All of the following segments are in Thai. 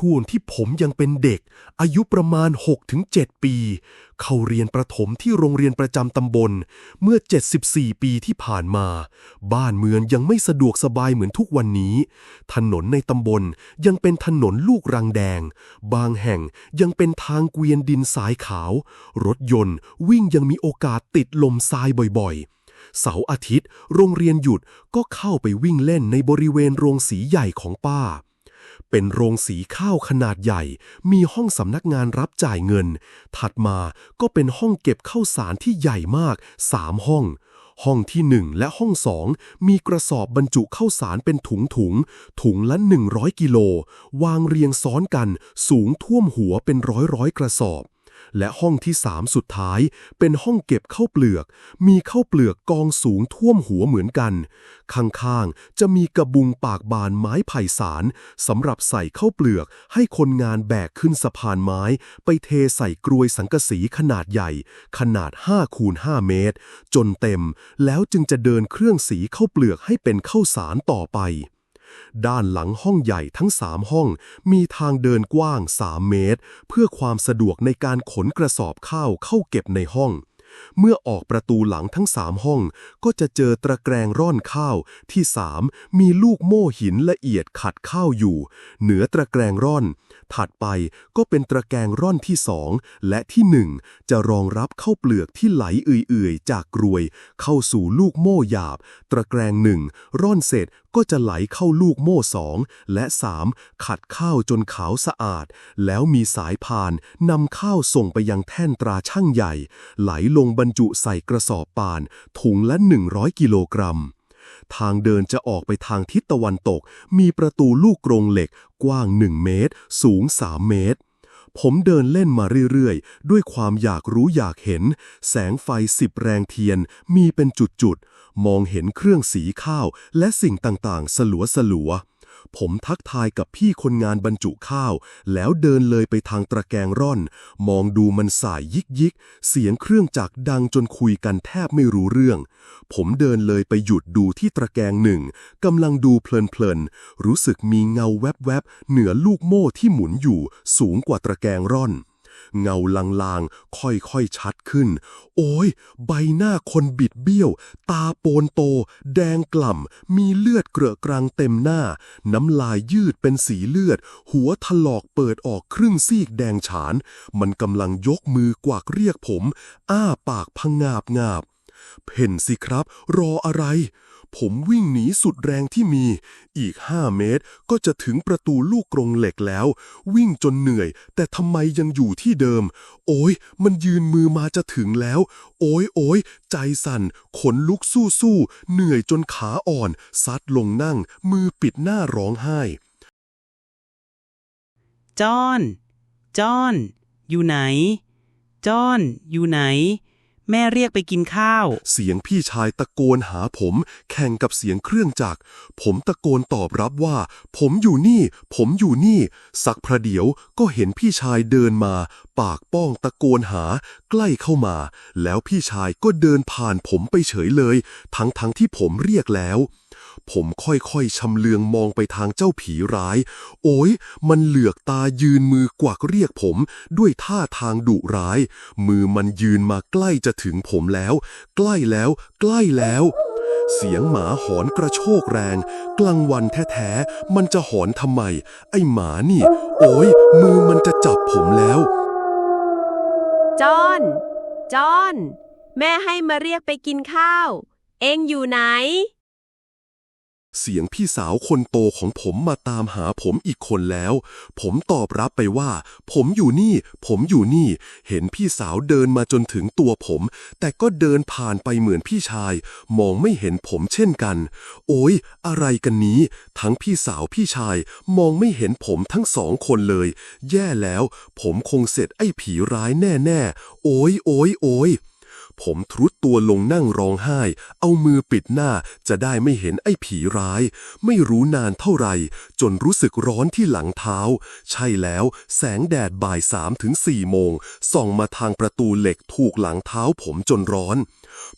ช่วงที่ผมยังเป็นเด็ก อายุประมาณ 6-7 ปี เข้าเรียนประถมที่โรงเรียนประจำตำบล เมื่อ 74 ปีที่ผ่านมา บ้านเมืองยังไม่สะดวกสบายเหมือนทุกวันนี้ ถนนในตำบลยังเป็นถนนลูกรังแดง บางแห่งยังเป็นทางเกวียนดินสายขาว รถยนต์วิ่งยังมีโอกาสติดลมทรายบ่อยๆเสาร์อาทิตย์ โรงเรียนหยุดก็เข้าไปวิ่งเล่นในบริเวณโรงสีใหญ่ของป้า เป็นโรงสีข้าวขนาดใหญ่ มีห้องสำนักงานรับจ่ายเงิน ถัดมาก็เป็นห้องเก็บข้าวสารที่ใหญ่มาก 3 ห้อง ห้องที่ 1 และห้องสองมีกระสอบบรรจุข้าวสารเป็นถุงถุง ถุงละ 100 กิโล วางเรียงซ้อนกัน สูงท่วมหัวเป็นร้อยร้อยๆกระสอบ และห้องที่สามสุดท้าย เป็นห้องเก็บข้าวเปลือก มีข้าวเปลือกกองสูงท่วมหัวเหมือนกัน ข้างๆ จะมีกระบุงปากบานไม้ไผ่สารสำหรับใส่ข้าวเปลือก ให้คนงานแบกขึ้นสะพานไม้ ไปเทใส่กรวยสังกะสีขนาดใหญ่ ขนาด5คูณ5เมตร จนเต็ม แล้วจึงจะเดินเครื่องสีข้าวเปลือกให้เป็นข้าวสารต่อไป ด้านหลังห้องใหญ่ทั้งสามห้อง มีทางเดินกว้าง 3 เมตร เพื่อความสะดวกในการขนกระสอบข้าวเข้าเก็บในห้อง เมื่อออกประตูหลังทั้งสามห้อง ก็จะเจอตะแกรงร่อนข้าวที่สามมีลูกโม่หินละเอียดขัดข้าวอยู่ เหนือตะแกรงร่อน ถัดไปก็เป็นตะแกรงร่อนที่สองและที่หนึ่งจะรองรับข้าวเปลือกที่ไหลเอื่อยๆ จากกรวย เข้าสู่ลูกโม่หยาบตะแกรงหนึ่งร่อนเสร็จก็จะไหลเข้าลูกโม่สองและสามขัดข้าวจนขาวสะอาด แล้วมีสายพานนำข้าวส่งไปยังแท่นตราช่างใหญ่ ไหลลงบรรจุใส่กระสอบป่าน ถุงละ 100 กิโลกรัม ทางเดินจะออกไปทางทิศตะวันตก มีประตูลูกกรงเหล็ก กว้าง 1 เมตร สูง 3 เมตร ผมเดินเล่นมาเรื่อยๆ ด้วยความอยากรู้อยากเห็น แสงไฟสิบแรงเทียน มีเป็นจุดๆ มองเห็นเครื่องสีข้าวและสิ่งต่างๆ สลัวสลัวๆ ผมทักทายกับพี่คนงานบรรจุข้าว แล้วเดินเลยไปทางตะแกรงร่อน มองดูมันสายยิกยิก เสียงเครื่องจักรดังจนคุยกันแทบไม่รู้เรื่อง ผมเดินเลยไปหยุดดูที่ตะแกรงหนึ่งกำลังดูเพลินๆ รู้สึกมีเงาแวบๆ เหนือลูกโม่ที่หมุนอยู่ สูงกว่าตะแกรงร่อน เงาลางๆ ค่อยๆ ชัดขึ้น โอ้ย ใบหน้าคนบิดเบี้ยว ตาโปนโต แดงกล่ำ มีเลือดเกรอกรังเต็มหน้า น้ำลายยืดเป็นสีเลือด หัวถลอกเปิดออกครึ่งซีกแดงฉาน มันกำลังยกมือกวักเรียกผม อ้าปากพังงาบงาบ เพ่นสิครับ รออะไร ผมวิ่งหนีสุดแรงที่มี อีกห้าเมตรก็จะถึงประตูลูกกรงเหล็กแล้ว วิ่งจนเหนื่อย แต่ทำไมยังอยู่ที่เดิม โอ้ยมันยืนมือมาจะถึงแล้ว โอ้ยโอ้ยใจสั่น ขนลุกสู้สู้เหนื่อยจนขาอ่อน ซัดลงนั่ง มือปิดหน้าร้องไห้ จอน จอน อยู่ไหน จอน อยู่ไหน แม่เรียกไปกินข้าว เสียงพี่ชายตะโกนหาผม แข่งกับเสียงเครื่องจักร ผมตะโกนตอบรับว่า ผมอยู่นี่ ผมอยู่นี่ สักพระเดี๋ยวก็เห็นพี่ชายเดินมา ปากป้องตะโกนหา ใกล้เข้ามา แล้วพี่ชายก็เดินผ่านผมไปเฉยเลย ทั้งทั้งที่ผมเรียกแล้ว ผมค่อยๆชำเลืองมองไปทางเจ้าผีร้าย โอ้ย มันเหลือกตายืนมือกวักเรียกผม ด้วยท่าทางดุร้าย มือมันยืนมาใกล้จะถึงผมแล้ว ใกล้แล้ว ใกล้แล้ว เสียงหมาหอนกระโชกแรง กลางวันแท้ๆ มันจะหอนทำไม ไอ้หมานี่ โอ้ย มือมันจะจับผมแล้ว จอนจอนแม่ให้มาเรียกไปกินข้าว เองอยู่ไหน เสียงพี่สาวคนโตของผมมาตามหาผมอีกคนแล้ว ผมตอบรับไปว่า ผมอยู่นี่ ผมอยู่นี่ เห็นพี่สาวเดินมาจนถึงตัวผม แต่ก็เดินผ่านไปเหมือนพี่ชาย มองไม่เห็นผมเช่นกัน โอ้ยอะไรกันนี้ ทั้งพี่สาวพี่ชาย มองไม่เห็นผมทั้งสองคนเลย แย่แล้ว ผมคงเสร็จไอ้ผีร้ายแน่ๆ โอ้ยโอ้ยโอ้ย ผมทรุดตัวลงนั่งร้องไห้ เอามือปิดหน้าจะได้ไม่เห็นไอ้ผีร้าย ไม่รู้นานเท่าไหร่ จนรู้สึกร้อนที่หลังเท้า ใช่แล้วแสงแดดบ่ายสามถึงสี่โมง ส่องมาทางประตูเหล็กถูกหลังเท้าผมจนร้อน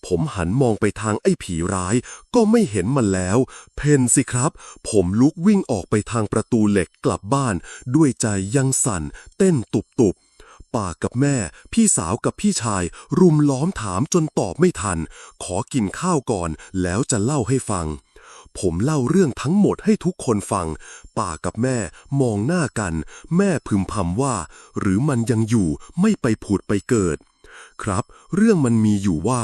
ผมหันมองไปทางไอ้ผีร้าย ก็ไม่เห็นมันแล้ว เพนสิครับ ผมลุกวิ่งออกไปทางประตูเหล็กกลับบ้าน ด้วยใจยังสั่น เต้นตุบๆ ป่ากับแม่ พี่สาวกับพี่ชาย รุมล้อมถามจนตอบไม่ทัน ขอกินข้าวก่อนแล้วจะเล่าให้ฟัง ผมเล่าเรื่องทั้งหมดให้ทุกคนฟัง ป่ากับแม่มองหน้ากัน แม่พึมพำว่า หรือมันยังอยู่ไม่ไปผุดไปเกิด ครับ เรื่องมันมีอยู่ว่า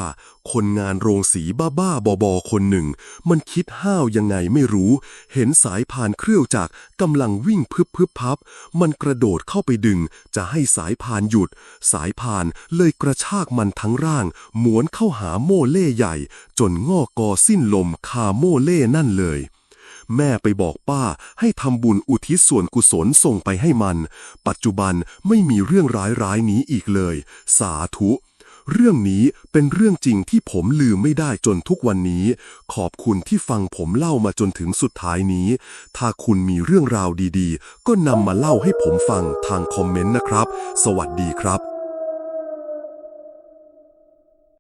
คนงานโรงสีบ้าๆบอๆคนหนึ่ง มันคิดห้าวยังไงไม่รู้ เห็นสายพานเครื่องจักรกำลังวิ่งพึบพึบพับ มันกระโดดเข้าไปดึง จะให้สายพานหยุด สายพานเลยกระชากมันทั้งร่าง หมวนเข้าหาโม่เล่ใหญ่ จนงอกอสิ้นลมคาโม่เล่นั่นเลย แม่ไปบอกป้าให้ทำบุญอุทิศส่วนกุศลส่งไปให้มัน ปัจจุบันไม่มีเรื่องร้ายๆนี้อีกเลย สาธุ เรื่องนี้เป็นเรื่องจริงที่ผมลืมไม่ได้จนทุกวันนี้ ขอบคุณที่ฟังผมเล่ามาจนถึงสุดท้ายนี้ ถ้าคุณมีเรื่องราวดีๆ ก็นำมาเล่าให้ผมฟังทางคอมเมนต์นะครับ สวัสดีครับ